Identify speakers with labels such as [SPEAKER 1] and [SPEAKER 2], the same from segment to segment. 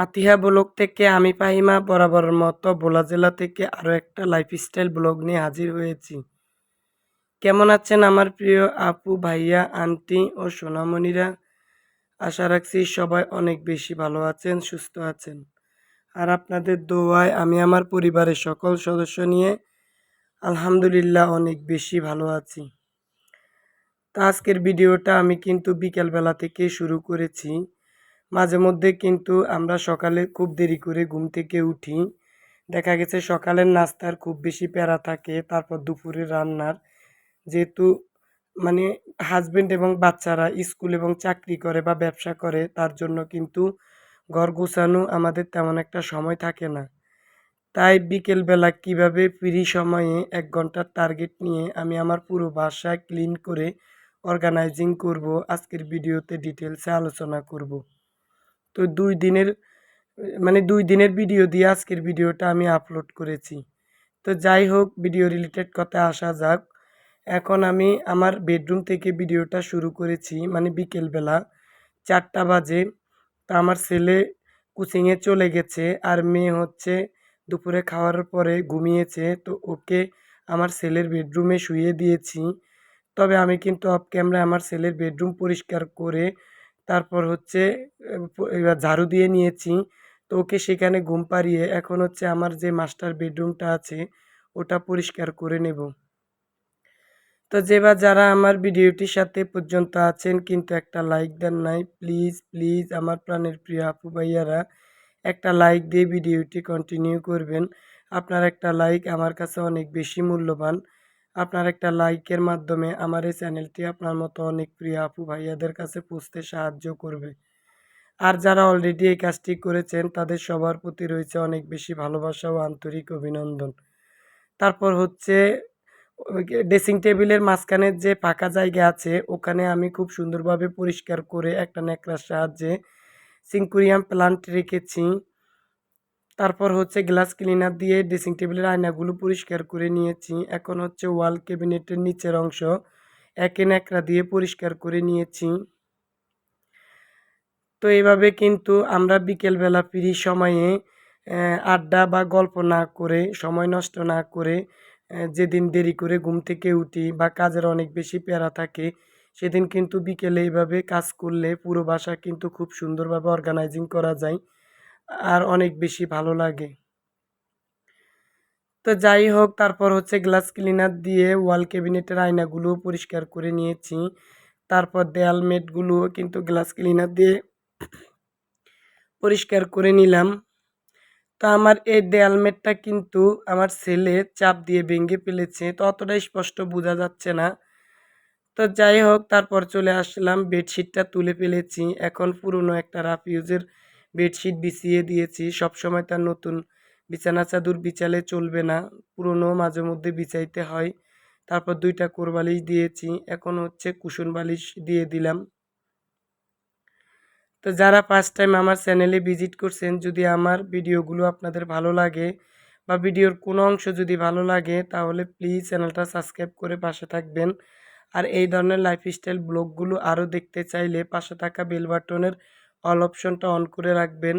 [SPEAKER 1] পাতিহা blog থেকে আমি ফাহিমা বরাবরের মতো ভোলা জেলা থেকে আরও একটা লাইফস্টাইল ব্লগ নিয়ে হাজির হয়েছি। কেমন আছেন আমার প্রিয় আপু, ভাইয়া, আন্টি ও সোনামণিরা? আশা রাখছি সবাই অনেক বেশি ভালো আছেন, সুস্থ আছেন। আর আপনাদের দোয়ায় আমি আমার পরিবারের সকল সদস্য নিয়ে আলহামদুলিল্লাহ অনেক বেশি ভালো আছি। তা আজকের ভিডিওটা আমি কিন্তু বিকেলবেলা থেকে শুরু করেছি। মাঝে মধ্যে কিন্তু আমরা সকালে খুব দেরি করে ঘুম থেকে উঠি। দেখা গেছে সকালের নাস্তার খুব বেশি প্যারা থাকে, তারপর দুপুরে রান্নার। যেহেতু মানে হাজবেন্ড এবং বাচ্চারা স্কুল এবং চাকরি করে বা ব্যবসা করে, তার জন্য কিন্তু ঘর গোছানো আমাদের তেমন একটা সময় থাকে না। তাই বিকেলবেলা কীভাবে ফ্রি সময়ে এক ঘণ্টার টার্গেট নিয়ে আমি আমার পুরো বাসা ক্লিন করে অর্গানাইজিং করব, আজকের ভিডিওতে ডিটেলসে আলোচনা করব। তো দুই দিনের মানে দুই দিনের ভিডিও দিয়ে আজকের ভিডিওটা আমি আপলোড করেছি। তো যাই হোক ভিডিও রিলেটেড কথা আসা যাক। এখন আমি আমার বেডরুম থেকে ভিডিওটা শুরু করেছি মানে বিকেলবেলা চারটা বাজে। তা আমার ছেলে কোচিংয়ে চলে গেছে, আর মেয়ে হচ্ছে দুপুরে খাওয়ার পরে ঘুমিয়েছে। তো ওকে আমার ছেলের বেডরুমে শুয়ে দিয়েছি। তবে আমি কিন্তু অফ ক্যামেরায় আমার ছেলের বেডরুম পরিষ্কার করে তারপর হচ্ছে এবার ঝাড়ু দিয়ে নিয়েছি। তো ওকে সেখানে ঘুম পাড়িয়ে এখন হচ্ছে আমার যে মাস্টার বেডরুমটা আছে, ওটা পরিষ্কার করে নেব। তো যে যেবার যারা আমার ভিডিওটির সাথে পর্যন্ত আছেন, কিন্তু একটা লাইক দেন নাই, প্লিজ প্লিজ আমার প্রাণের প্রিয় আপু ভাইয়ারা, একটা লাইক দিয়ে ভিডিওটি কন্টিনিউ করবেন। আপনার একটা লাইক আমার কাছে অনেক বেশি মূল্যবান। আপনার একটা লাইকের মাধ্যমে আমার এই চ্যানেলটি আপনার মতো অনেক প্রিয় আপু ভাইয়াদের কাছে পৌঁছতে সাহায্য করবে। আর যারা অলরেডি এই কাজটি করেছেন, তাদের সবার প্রতি রয়েছে অনেক বেশি ভালোবাসা ও আন্তরিক অভিনন্দন। তারপর হচ্ছে ড্রেসিং টেবিলের মাঝখানের যে ফাঁকা জায়গা আছে, ওখানে আমি খুব সুন্দরভাবে পরিষ্কার করে একটা ন্যাকড়ার সাহায্যে সিঙ্কুরিয়াম প্লান্ট রেখেছি। তারপর হচ্ছে গ্লাস ক্লিনার দিয়ে ড্রেসিং টেবিলের আয়নাগুলো পরিষ্কার করে নিয়েছি। এখন হচ্ছে ওয়াল ক্যাবিনেটের নিচের অংশ একে ন্যাকড়া দিয়ে পরিষ্কার করে নিয়েছি। তো এইভাবে কিন্তু আমরা বিকেলবেলা ফ্রি সময়ে আড্ডা বা গল্প না করে, সময় নষ্ট না করে যেদিন দেরি করে ঘুম থেকে উঠি বা কাজের অনেক বেশি প্যারা থাকে, সেদিন কিন্তু বিকেলে এইভাবে কাজ করলে পুরো বাসা কিন্তু খুব সুন্দরভাবে অর্গানাইজিং করা যায়। আর অনেক বেশি ভালো লাগে। তো যাই হোক, তারপর হচ্ছে গ্লাস ক্লিনার দিয়ে ওয়াল ক্যাবিনেটের আয়নাগুলো পরিষ্কার করে নিয়েছি। তারপর দেয়াল মেটগুলো কিন্তু গ্লাস ক্লিনার দিয়ে পরিষ্কার করে নিলাম। তো আমার এই দেয়াল মেটটা কিন্তু আমার ছেলে চাপ দিয়ে ভেঙে ফেলেছে, তো অতটা স্পষ্ট বোঝা যাচ্ছে না। তো যাই হোক, তারপর চলে আসলাম বেডশিটটা তুলে ফেলেছি। এখন পুরনো একটা রাফ ইউজের বেডশিট বিছিয়ে দিয়েছি। সবসময় তার নতুন বিছানা চাদর বিছালে চলবে না। পুরনো মাঝে মধ্যে বিছাইতে হয়। তারপর দুইটা কোরবালিশ দিয়েছি। এখন হচ্ছে কুসুন বালিশ দিয়ে দিলাম। তো যারা ফার্স্ট টাইম আমার চ্যানেলে ভিজিট করছেন, যদি আমার ভিডিওগুলো আপনাদের ভালো লাগে বা ভিডিওর কোনো অংশ যদি ভালো লাগে, তাহলে প্লিজ চ্যানেলটা সাবস্ক্রাইব করে পাশে থাকবেন। আর এই ধরনের লাইফস্টাইল ব্লগগুলো আরও দেখতে চাইলে পাশে থাকা বেল বাটনের অল অপশনটা অন করে রাখবেন।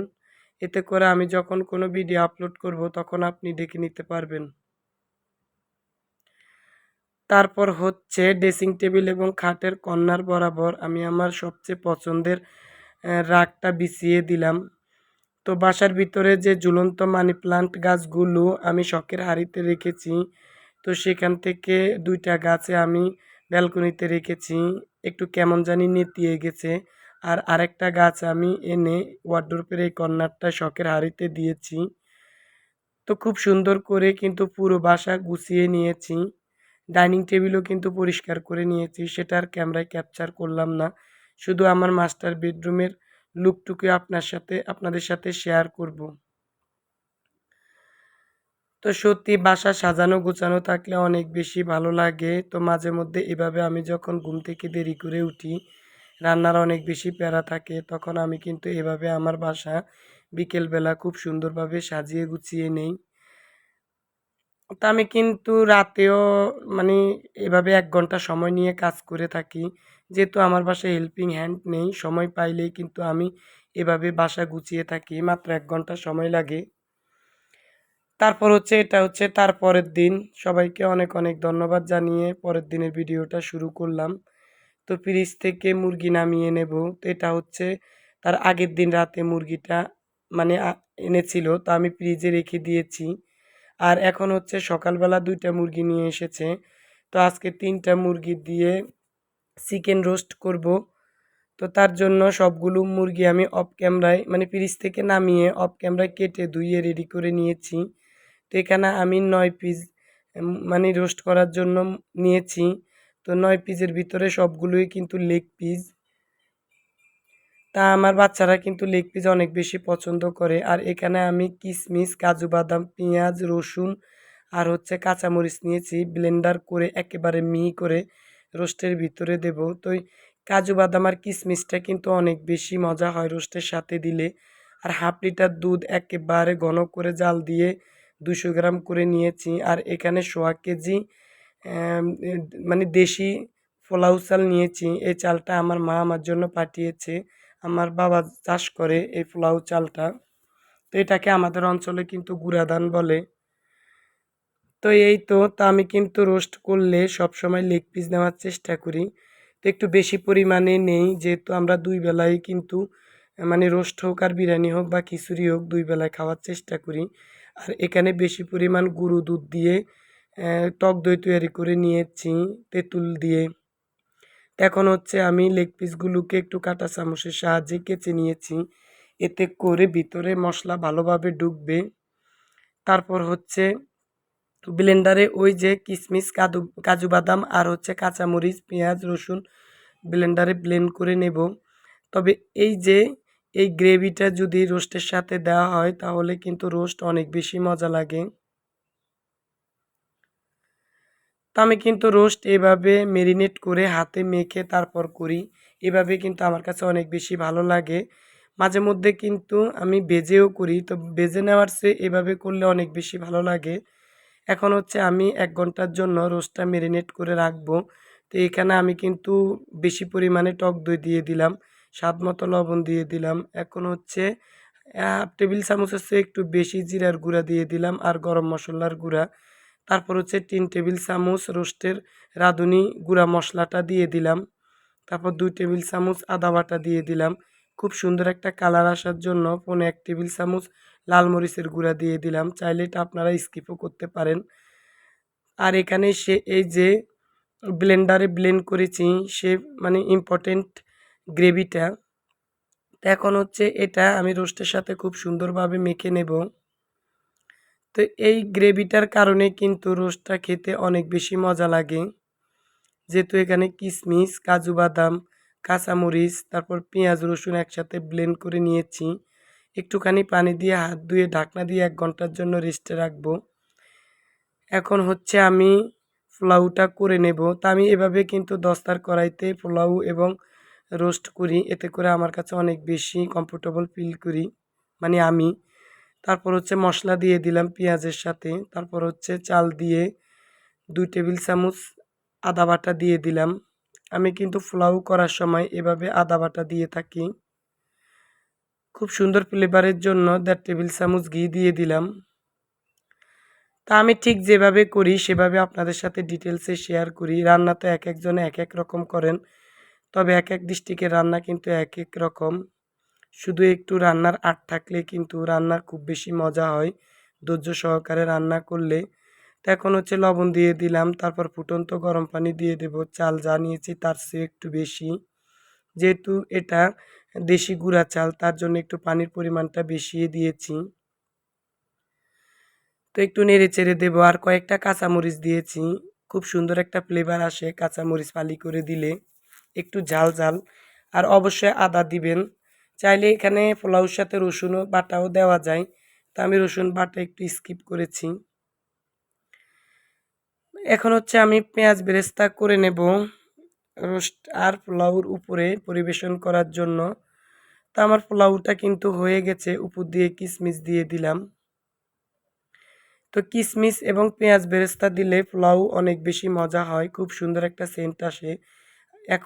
[SPEAKER 1] এতে করে আমি যখন কোনো ভিডিও আপলোড করব, তখন আপনি দেখে নিতে পারবেন। তারপর হচ্ছে ড্রেসিং টেবিল এবং খাটের কর্নার বরাবর আমি আমার সবচেয়ে পছন্দের রাগটা বিছিয়ে দিলাম। তো বাসার ভিতরে যে ঝুলন্ত মানি প্লান্ট গাছগুলো আমি শখের হাড়িতে রেখেছি, তো সেখান থেকে দুইটা গাছে আমি ব্যালকনিতে রেখেছি। একটু কেমন জানি নেতিয়ে গেছে। আর আরেকটা গাছ আমি এনে ওয়ার্ড্রোপের এই কর্নারটা শখের হাড়িতে দিয়েছি। তো খুব সুন্দর করে কিন্তু পুরো বাসা গুছিয়ে নিয়েছি। ডাইনিং টেবিলও কিন্তু পরিষ্কার করে নিয়েছি সেটা আর ক্যামেরায় ক্যাপচার করলাম না। শুধু আমার মাস্টার বেডরুমের লুকটুকু আপনার সাথে, আপনাদের সাথে শেয়ার করব। তো সত্যি বাসা সাজানো গোছানো থাকলে অনেক বেশি ভালো লাগে। তো মাঝে মধ্যে এভাবে আমি যখন ঘুম থেকে দেরি করে উঠি রান্নার অনেক বেশি প্যারা থাকে, তখন আমি কিন্তু এভাবে আমার বাসা বিকেলবেলা খুব সুন্দরভাবে সাজিয়ে গুছিয়ে নেই। তা আমি কিন্তু রাতেও মানে এভাবে এক ঘণ্টা সময় নিয়ে কাজ করে থাকি। যেহেতু আমার বাসায় হেল্পিং হ্যান্ড নেই, সময় পাইলেই কিন্তু আমি এভাবে বাসা গুছিয়ে থাকি, মাত্র এক ঘণ্টা সময় লাগে। তারপর হচ্ছে, এটা হচ্ছে তার পরের দিন। সবাইকে অনেক অনেক ধন্যবাদ জানিয়ে পরের দিনের ভিডিওটা শুরু করলাম। তো ফ্রিজ থেকে মুরগি নামিয়ে নেব। তো এটা হচ্ছে তার আগের দিন রাতে মুরগিটা মানে এনেছিল, তো আমি ফ্রিজে রেখে দিয়েছি। আর এখন হচ্ছে সকালবেলা দুইটা মুরগি নিয়ে এসেছে। তো আজকে তিনটা মুরগি দিয়ে চিকেন রোস্ট করব। তো তার জন্য সবগুলো মুরগি আমি অফ ক্যামেরায় মানে ফ্রিজ থেকে নামিয়ে অফ ক্যামেরায় কেটে ধুইয়ে রেডি করে নিয়েছি। তো এখানে আমি নয় পিস মানে রোস্ট করার জন্য নিয়েছি। তো নয় পিসের ভিতরে সবগুলোই কিন্তু লেগ পিস তা আমার বাচ্চারা কিন্তু লেগ পিস অনেক বেশি পছন্দ করে। আর এখানে আমি কিশমিশ কাজু বাদাম, পেঁয়াজ, রসুন আর হচ্ছে কাঁচামরিচ নিয়েছি। ব্লেন্ডার করে একেবারে মিহি করে রোস্টের ভিতরে দেব। তো কাজু বাদাম আর কিশমিশটা কিন্তু অনেক বেশি মজা হয় রোস্টের সাথে দিলে। আর হাফ লিটার দুধ একেবারে ঘন করে জাল দিয়ে দুশো গ্রাম করে নিয়েছি। আর এখানে সোয়া কেজি মানে দেশি পোলাও চাল নিয়েছি। এই চালটা আমার মা আমার জন্য পাঠিয়েছে। আমার বাবা চাষ করে এই পোলাও চালটা। তো এটাকে আমাদের অঞ্চলে কিন্তু গুঁড়া ধান বলে। তো এই তো, তা আমি কিন্তু রোস্ট করলে সব সময় লেগ পিস নেওয়ার চেষ্টা করি। তো একটু বেশি পরিমাণে নেই, যেহেতু আমরা দুই বেলায় কিন্তু মানে রোস্ট হোক আর বিরিয়ানি হোক বা খিচুড়ি হোক দুই বেলায় খাওয়ার চেষ্টা করি। আর এখানে বেশি পরিমাণ গুঁড়ো দুধ দিয়ে টক দই তৈরি করে নিয়েছি, তেঁতুল দিয়ে। এখন হচ্ছে আমি লেগ পিসগুলোকে একটু কাঁটা চামচের সাহায্যে কেচে নিয়েছি। এতে করে ভিতরে মশলা ভালোভাবে ঢুকবে। তারপর হচ্ছে ব্লেন্ডারে ওই যে কিশমিশ কাজু কাজু বাদাম আর হচ্ছে কাঁচামরিচ, পেঁয়াজ, রসুন ব্লেন্ডারে ব্লেন্ড করে নেব। তবে এই যে এই গ্রেভিটা যদি রোস্টের সাথে দেওয়া হয়, তাহলে কিন্তু রোস্ট অনেক বেশি মজা লাগে। তো আমি কিন্তু রোস্ট এভাবে মেরিনেট করে হাতে মেখে তারপর করি। এভাবে কিন্তু আমার কাছে অনেক বেশি ভালো লাগে। মাঝে মধ্যে কিন্তু আমি বেজেও করি, তো বেজে নেওয়ার চেয়ে এভাবে করলে অনেক বেশি ভালো লাগে। এখন হচ্ছে আমি এক ঘণ্টার জন্য রোস্টটা মেরিনেট করে রাখব। তো এখানে আমি কিন্তু বেশি পরিমাণে টক দই দিয়ে দিলাম, স্বাদ মতো লবণ দিয়ে দিলাম। এখন হচ্ছে হাফ টেবিল চামচের চেয়ে একটু বেশি জিরার গুঁড়া দিয়ে দিলাম আর গরম মশলার গুঁড়া। তারপর হচ্ছে তিন টেবিল চামচ রোস্টের রাঁধুনি গুঁড়া মশলাটা দিয়ে দিলাম। তারপর দুই টেবিল চামচ আদা বাটা দিয়ে দিলাম। খুব সুন্দর একটা কালার আসার জন্য পনে এক টেবিল চামচ লাল মরিচের গুঁড়া দিয়ে দিলাম। চাইলে এটা আপনারা স্কিপও করতে পারেন। আর এখানে সে এই যে ব্লেন্ডারে ব্লেন্ড করেছি, সে মানে ইম্পর্টেন্ট গ্রেভিটা এখন হচ্ছে এটা আমি রোস্টের সাথে খুব সুন্দরভাবে মেখে নেব। তো এই গ্রেভিটার কারণে কিন্তু রোস্টটা খেতে অনেক বেশি মজা লাগে। যেহেতু এখানে কিশমিশ কাজু বাদাম, কাঁচামরিচ, তারপর পেঁয়াজ, রসুন একসাথে ব্লেন্ড করে নিয়েছি। একটুখানি পানি দিয়ে হাত ধুয়ে ঢাকনা দিয়ে এক ঘণ্টার জন্য রেস্টে রাখব। এখন হচ্ছে আমি পোলাউটা করে নেব। তা আমি এভাবে কিন্তু দস্তার কড়াইতে পোলাও এবং রোস্ট করি। এতে করে আমার কাছে অনেক বেশি কমফোর্টেবল ফিল করি। মানে আমি তারপর হচ্ছে মশলা দিয়ে দিলাম পেঁয়াজের সাথে, তারপর হচ্ছে চাল দিয়ে দুই টেবিল চামচ আদা বাটা দিয়ে দিলাম। আমি কিন্তু পোলাও করার সময় এভাবে আদা বাটা দিয়ে থাকি। খুব সুন্দর ফ্লেভারের জন্য দেড় টেবিল চামচ ঘি দিয়ে দিলাম। তা আমি ঠিক যেভাবে করি সেভাবে আপনাদের সাথে ডিটেলসে শেয়ার করি। রান্না তো এক একজনে এক এক রকম করেন, তবে এক এক ডিস্ট্রিক্টের রান্না কিন্তু এক এক রকম। শুধু একটু রান্নার আট থাকলে কিন্তু রান্নার খুব বেশি মজা হয়। ধৈর্য সহকারে রান্না করলে। এখন হচ্ছে লবণ দিয়ে দিলাম, তারপর ফুটন্ত গরম পানি দিয়ে দেব। চাল যা নিয়েছি তার চেয়ে একটু বেশি। যেহেতু এটা দেশি গুঁড়া চাল, তার জন্য একটু পানির পরিমাণটা বেশিয়ে দিয়েছি। তো একটু নেড়ে চেড়ে দেবো। আর কয়েকটা কাঁচামরিচ দিয়েছি। খুব সুন্দর একটা ফ্লেভার আসে কাঁচামরিচ ফালি করে দিলে। একটু ঝাল ঝাল। আর অবশ্যই আদা দিবেন। চাইলে এখানে পোলাওর সাথে রসুনও বাটাও দেওয়া যায়। তা আমি রসুন বাটা একটু স্কিপ করেছি। এখন হচ্ছে আমি পেঁয়াজ বেরেস্তা করে নেব। রোস্ট আর পোলাওর উপরে পরিবেশন করার জন্য। তা আমার পোলাওটা কিন্তু হয়ে গেছে, উপর দিয়ে কিশমিশ দিয়ে দিলাম। তো কিশমিশ এবং পেঁয়াজ বেরেস্তা দিলে পোলাও অনেক বেশি মজা হয়, খুব সুন্দর একটা সেন্ট আসে। এক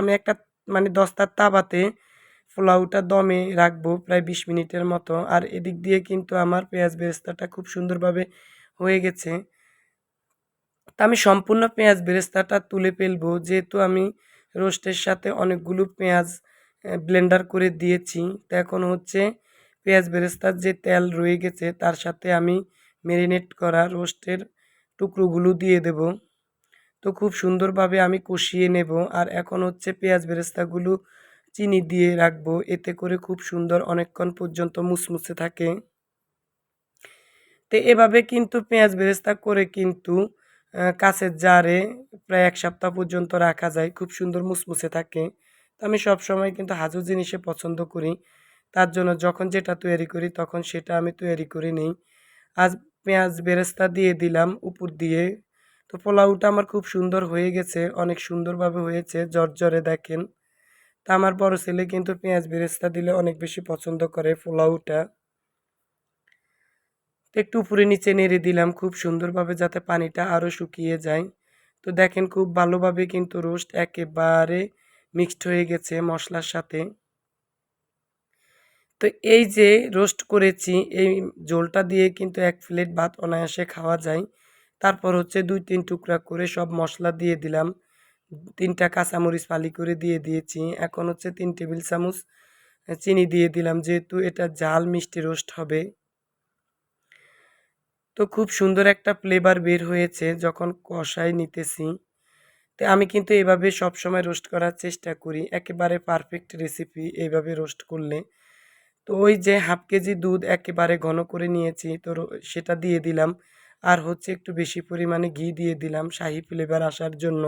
[SPEAKER 1] আমি একটা মানে দস্তার তাবাতে পোলাওটা দমে রাখব প্রায় বিশ মিনিটের মতো। আর এদিক দিয়ে কিন্তু আমার পেঁয়াজ বেরেস্তাটা খুব সুন্দরভাবে হয়ে গেছে। তা আমি সম্পূর্ণ পেঁয়াজ বেরেস্তাটা তুলে ফেলব। যেহেতু আমি রোস্টের সাথে অনেকগুলো পেঁয়াজ ব্লেন্ডার করে দিয়েছি, তো এখন হচ্ছে পেঁয়াজ বেরেস্তার যে তেল রয়ে গেছে, তার সাথে আমি ম্যারিনেট করা রোস্টের টুকরোগুলো দিয়ে দেব। তো খুব সুন্দরভাবে আমি কষিয়ে নেব। আর এখন হচ্ছে পেঁয়াজ বেরেস্তাগুলো চিনি দিয়ে রাখব। এতে করে খুব সুন্দর অনেকক্ষণ পর্যন্ত মুসমুসে থাকে। তো এভাবে কিন্তু পেঁয়াজ বেরেস্তা করে কিন্তু কাছের জারে প্রায় এক সপ্তাহ পর্যন্ত রাখা যায়। খুব সুন্দর মুসমুসে থাকে। তো আমি সবসময় কিন্তু হাজু জিনিসে পছন্দ করি। তার জন্য যখন যেটা তৈরি করি, তখন সেটা আমি তৈরি করে নিই। আজ পেঁয়াজ বেরেস্তা দিয়ে দিলাম উপর দিয়ে। তো পোলাওটা আমার খুব সুন্দর হয়ে গেছে, অনেক সুন্দরভাবে হয়েছে। জর্জরে দেখেন। তা আমার বড় ছেলে কিন্তু পেঁয়াজ বেরেস্তা দিলে অনেক বেশি পছন্দ করে পোলাওটা। একটু উপরে নিচে নেড়ে দিলাম খুব সুন্দরভাবে যাতে পানিটা আরও শুকিয়ে যায়। তো দেখেন খুব ভালোভাবে কিন্তু রোস্ট একেবারে মিক্সড হয়ে গেছে মশলার সাথে। তো এই যে রোস্ট করেছি, এই জোলটা দিয়ে কিন্তু এক প্লেট ভাত অনায়াসে খাওয়া যায়। তারপর হচ্ছে দুই তিন টুকরা করে সব মশলা দিয়ে দিলাম। তিনটা কাঁচামরিচ ফালি করে দিয়ে দিয়েছি। এখন হচ্ছে তিন টেবিল চামচ চিনি দিয়ে দিলাম, যেহেতু এটা জাল মিষ্টি রোস্ট হবে। তো খুব সুন্দর একটা ফ্লেভার বের হয়েছে যখন কষাই নিতেছি। তো আমি কিন্তু এভাবে সব সময় রোস্ট করার চেষ্টা করি, একেবারে পারফেক্ট রেসিপি এইভাবে রোস্ট করলে। তো ওই যে হাফ কেজি দুধ একেবারে ঘন করে নিয়েছি, তো সেটা দিয়ে দিলাম। আর হচ্ছে একটু বেশি পরিমাণে ঘি দিয়ে দিলাম, শাহি ফ্লেভার আসার জন্য।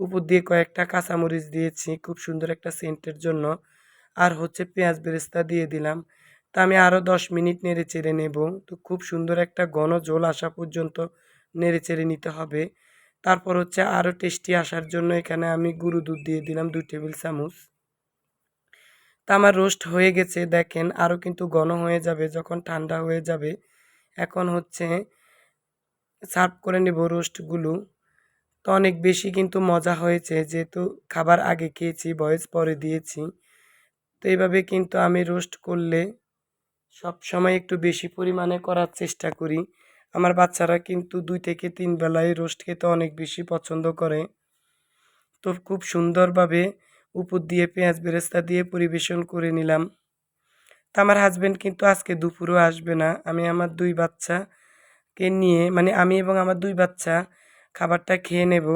[SPEAKER 1] উপর দিয়ে কয়েকটা কাঁচামরিচ দিয়েছি, খুব সুন্দর একটা সেন্টের জন্য। আর হচ্ছে পেঁয়াজ বেরেস্তা দিয়ে দিলাম। তা আমি আরও দশ মিনিট নেড়ে চেড়ে নেব। তো খুব সুন্দর একটা ঘন জল আসা পর্যন্ত নেড়ে চেড়ে নিতে হবে। তারপর হচ্ছে আরও টেস্টি আসার জন্য এখানে আমি গুঁড়ো দুধ দিয়ে দিলাম দুই টেবিল চামচ। তা আমার রোস্ট হয়ে গেছে, দেখেন আরও কিন্তু ঘন হয়ে যাবে, যখন ঠান্ডা হয়ে যাবে। এখন হচ্ছে সার্ভ করে নেব রোস্টগুলো তো অনেক বেশি কিন্তু মজা হয়েছে। যেহেতু খাবার আগে খেয়েছি বয়স পরে দিয়েছি। তো এইভাবে কিন্তু আমি রোস্ট করলে সব সময় একটু বেশি পরিমাণে করার চেষ্টা করি। আমার বাচ্চারা কিন্তু দুই থেকে তিন বেলায় রোস্ট খেতে অনেক বেশি পছন্দ করে। তো খুব সুন্দরভাবে উপর দিয়ে পেঁয়াজ বেরেস্তা দিয়ে পরিবেশন করে নিলাম। তা আমার হাজব্যান্ড কিন্তু আজকে দুপুরও আসবে না। আমি আমার দুই বাচ্চাকে নিয়ে মানে আমি এবং আমার দুই বাচ্চা খাবারটা খেয়ে নেব।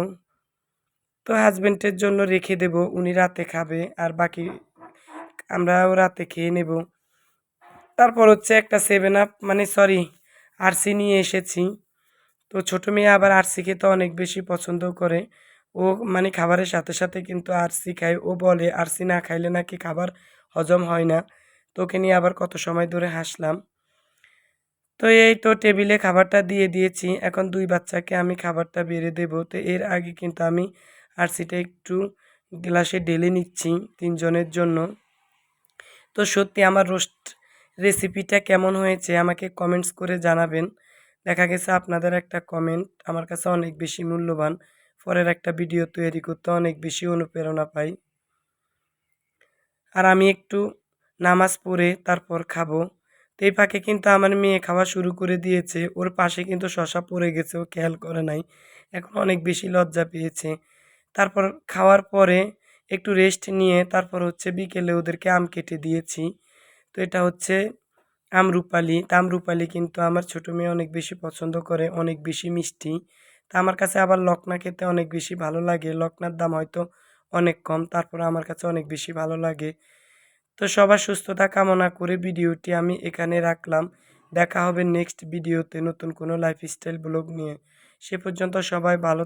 [SPEAKER 1] তো হাজব্যান্ডের জন্য রেখে দেব, উনি রাতে খাবে আর বাকি আমরাও রাতে খেয়ে নেব। তারপর হচ্ছে একটা সেভেন আপ মানে সরি আরসি নিয়ে এসেছি। তো ছোটো মেয়ে আবার আরসি খেতে অনেক বেশি পছন্দ করে। ও মানে খাবারের সাথে সাথে কিন্তু আরসি খায়। ও বলে আরসি না খাইলে নাকি খাবার হজম হয় না। তোকে নিয়ে আবার কত সময় ধরে হাসলাম। তো এই তো টেবিলে খাবারটা দিয়ে দিয়েছি। এখন দুই বাচ্চাকে আমি খাবারটা বেড়ে দেবো। তো এর আগে কিন্তু আমি আরসিটা একটু গ্লাসে ঢেলে নিচ্ছি তিনজনের জন্য। তো সত্যি আমার রোস্ট রেসিপিটা কেমন হয়েছে আমাকে কমেন্টস করে জানাবেন। দেখা গেছে আপনাদের একটা কমেন্ট আমার কাছে অনেক বেশি মূল্যবান। পরের একটা ভিডিও তৈরি করতে অনেক বেশি অনুপ্রেরণা পাই। আর আমি একটু নামাজ পড়ে তারপর খাব। তো এই ফাঁকে কিন্তু আমার মেয়ে খাওয়া শুরু করে দিয়েছে। ওর পাশে কিন্তু শশা পড়ে গেছে, ও খেয়াল করে নাই। এখন অনেক বেশি লজ্জা পেয়েছে। তারপর খাওয়ার পরে একটু রেস্ট নিয়ে তারপর হচ্ছে বিকেলে ওদেরকে আম কেটে দিয়েছি। তো এটা হচ্ছে আমরুপালি তা আমরুপালি কিন্তু আমার ছোটো মেয়ে অনেক বেশি পছন্দ করে, অনেক বেশি মিষ্টি। তা আমার কাছে আবার লকনা খেতে অনেক বেশি ভালো লাগে। লকনার দাম হয়তো অনেক কম, তারপর আমার কাছে অনেক বেশি ভালো লাগে। তো সবার সুস্থতা কামনা করে ভিডিওটি আমি এখানে রাখলাম। দেখা হবে নেক্সট ভিডিওতে নতুন কোনো লাইফস্টাইল ব্লগ নিয়ে। সে পর্যন্ত সবাই ভালো